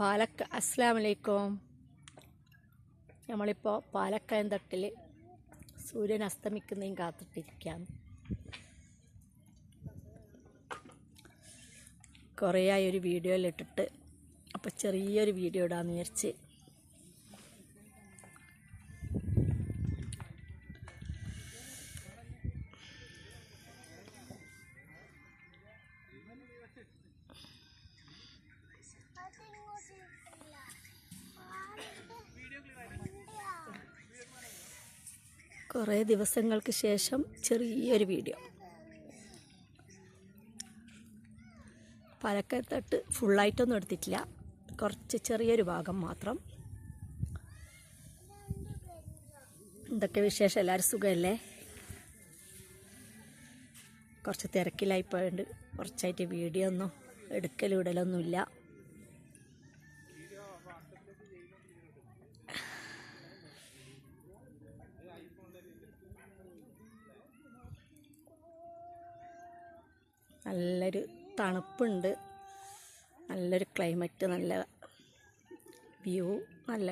പാലക്ക അസ്സാം അലൈക്കും നമ്മളിപ്പോൾ പാലക്കയം തട്ടിൽ സൂര്യൻ അസ്തമിക്കുന്നതും കാത്തിട്ടിരിക്കുകയാണ് കുറേയായി ഒരു വീഡിയോയിലിട്ടിട്ട് അപ്പോൾ ചെറിയൊരു വീഡിയോ ഇടാമെന്ന് വിചാരിച്ച്. കുറേ ദിവസങ്ങൾക്ക് ശേഷം ചെറിയൊരു വീഡിയോ. പലക്കത്തട്ട് ഫുള്ളായിട്ടൊന്നും എടുത്തിട്ടില്ല. കുറച്ച് ചെറിയൊരു ഭാഗം മാത്രം. എന്തൊക്കെ വിശേഷം? എല്ലാവരും സുഖമല്ലേ? കുറച്ച് തിരക്കിലായിപ്പോയുണ്ട് കുറച്ചായിട്ട് വീഡിയോ ഒന്നും എടുക്കലും നല്ലൊരു തണുപ്പുണ്ട്. നല്ലൊരു ക്ലൈമറ്റ് നല്ല വ്യൂ നല്ല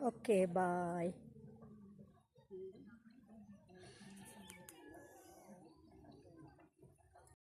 Okay, bye.